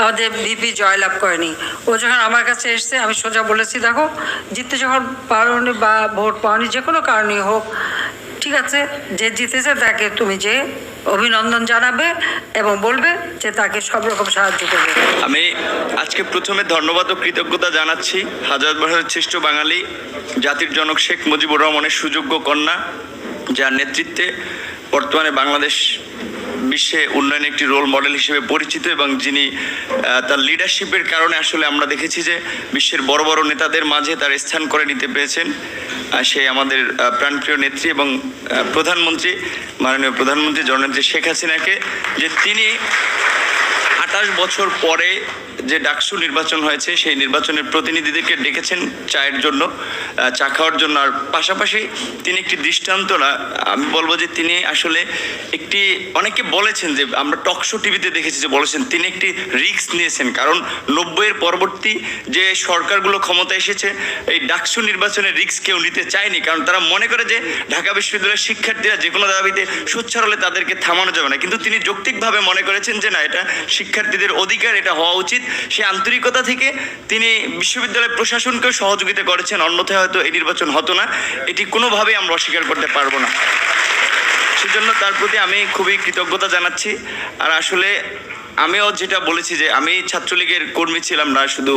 আমাদের বিপি জয়লাভ করেনি। ও যখন আমার কাছে এসছে, আমি সোজা বলেছি, দেখো, জিততে যখন পারোনি বা ভোট পাওনি, যে কোনো কারণেই হোক, ঠিক আছে, যে জিতেছে তাকে তুমি যে অভিনন্দন জানাবে এবং বলবে যে তাকে সব রকম সাহায্য করবে। আমি আজকে প্রথমে ধন্যবাদ ও কৃতজ্ঞতা জানাচ্ছি হাজার বছরের শ্রেষ্ঠ বাঙালি, জাতির জনক শেখ মুজিবুর রহমানের সুযোগ্য কন্যা, যার নেতৃত্বে বর্তমানে বাংলাদেশ বিশ্বে উন্নয়নে একটি রোল মডেল হিসেবে পরিচিত এবং যিনি তার লিডারশিপের কারণে আসলে আমরা দেখেছি যে বিশ্বের বড় বড় নেতাদের মাঝে তার স্থান করে নিতে পেরেছেন। সে আমাদের প্রাণপ্রিয় নেত্রী এবং প্রধানমন্ত্রী, মাননীয় প্রধানমন্ত্রী জননেত্রী শেখ হাসিনাকে, যে তিনি আঠাশ বছর পরে যে ডাকসু নির্বাচন হয়েছে, সেই নির্বাচনের প্রতিনিধিদেরকে ডেকেছেন চায়ের জন্য চা খাওয়ার জন্য। আর পাশাপাশি তিনি একটি দৃষ্টান্ত না, আমি বলব যে তিনি আসলে একটি, অনেকে বলেছেন যে আমরা টকশো টিভিতে দেখেছি যে বলেছেন, তিনি একটি রিস্ক নিয়েছেন। কারণ নব্বইয়ের পরবর্তী যে সরকারগুলো ক্ষমতা এসেছে, এই ডাকসু নির্বাচনের রিক্স কেউ নিতে চায়নি। কারণ তারা মনে করে যে ঢাকা বিশ্ববিদ্যালয়ের শিক্ষার্থীরা যে কোনো দাবিতে সোচ্চার হলে তাদেরকে থামানো যাবে না। কিন্তু তিনি যৌক্তিকভাবে মনে করেছেন যে না, এটা শিক্ষার্থীদের অধিকার এটা হওয়া উচিত। সে আন্তরিকতা থেকে তিনি বিশ্ববিদ্যালয় প্রশাসনকেও সহযোগিতা করেছেন, অন্যথায় হয়তো এই নির্বাচন হতো না। এটি কোনোভাবেই আমরা অস্বীকার করতে পারব না। সেজন্য তার প্রতি আমি খুবই কৃতজ্ঞতা জানাচ্ছি। আর আসলে আমিও যেটা বলেছি যে আমি ছাত্রলীগের কর্মী ছিলাম না, শুধু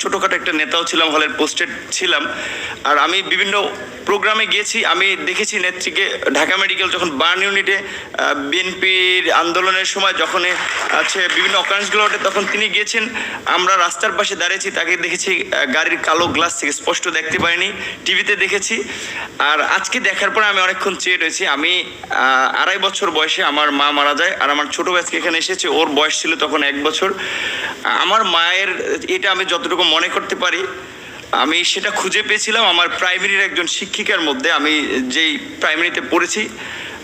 ছোটোখাটো একটা নেতাও ছিলাম, হলের পোস্টেড ছিলাম। আর আমি বিভিন্ন প্রোগ্রামে গিয়েছি, আমি দেখেছি নেত্রীকে ঢাকা মেডিকেল যখন বার্ন ইউনিটে বিএনপির আন্দোলনের সময় যখন আছে, বিভিন্ন অকারেন্সগুলো ওঠে, তখন তিনি গিয়েছেন। আমরা রাস্তার পাশে দাঁড়িয়েছি, তাকে দেখেছি গাড়ির কালো গ্লাস থেকে স্পষ্ট দেখতে পাইনি, টিভিতে দেখেছি। আর আজকে দেখার পরে আমি অনেকক্ষণ চেয়ে রয়েছি। আমি আড়াই বছর বয়সে আমার মা মারা যায়, আর আমার ছোট ব্যাচকে এখানে এসেছে, ওর বয়স ছিল তখন এক বছর। আমার মায়ের, এটা আমি যতটুকু মনে করতে পারি, আমি সেটা খুঁজে পেয়েছিলাম আমার প্রাইমারির একজন শিক্ষিকার মধ্যে, আমি যেই প্রাইমারিতে পড়েছি।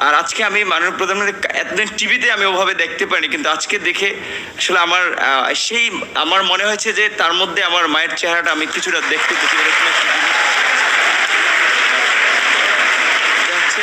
আর আজকে আমি মাননীয় প্রধানমন্ত্রী এতদিন টিভিতে আমি ওভাবে দেখতে পাইনি কিন্তু আজকে দেখে আসলে আমার সেই, আমার মনে হয়েছে যে তার মধ্যে আমার মায়ের চেহারাটা আমি কিছুটা দেখতে পেয়েছি এরকম একটা জিনিস। এটা হচ্ছে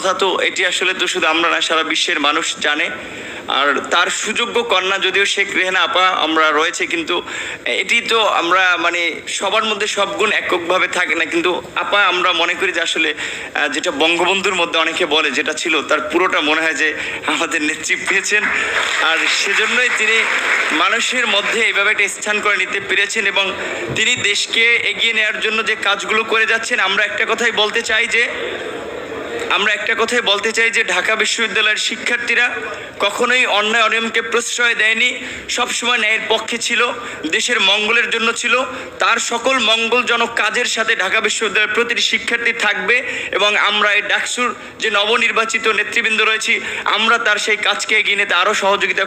তো এটি আসলে তো শুধু আমরা না, সারা বিশ্বের মানুষ জানে। আর তার সুযোগ্য কন্যা যদিও শেখ রেহানা আপা, আমরা রয়েছে কিন্তু এটি তো আমরা মানে সবার মধ্যে সব গুণ এককভাবে থাকে না। কিন্তু আপা, আমরা মনে করি যে আসলে যেটা বঙ্গবন্ধুর মধ্যে অনেকে বলে, যেটা ছিল তার পুরোটা মনে হয় যে আমাদের নেত্রী পেয়েছেন। আর সেজন্যই তিনি মানুষের মধ্যে এইভাবে একটা স্থান করে নিতে পেরেছেন এবং তিনি দেশকে এগিয়ে নেওয়ার জন্য যে কাজগুলো করে যাচ্ছেন, আমরা একটা কথাই বলতে চাই যে আমরা একটা কথাই বলতে চাই যে ঢাকা বিশ্ববিদ্যালয়ের শিক্ষার্থীরা কখনোই অন্যায় অনিয়মকে প্রশ্রয় দেয়নি। সবসময় ন্যায়ের পক্ষে ছিল, দেশের মঙ্গলের জন্য ছিল। তার সকল মঙ্গলজনক কাজের সাথে ঢাকা বিশ্ববিদ্যালয়ের প্রতিটি শিক্ষার্থী থাকবে এবং আমরা এই ডাকসুর যে নবনির্বাচিত নেতৃবৃন্দ রয়েছি, আমরা তার সেই কাজকে এগিয়ে নিতে আরও সহযোগিতা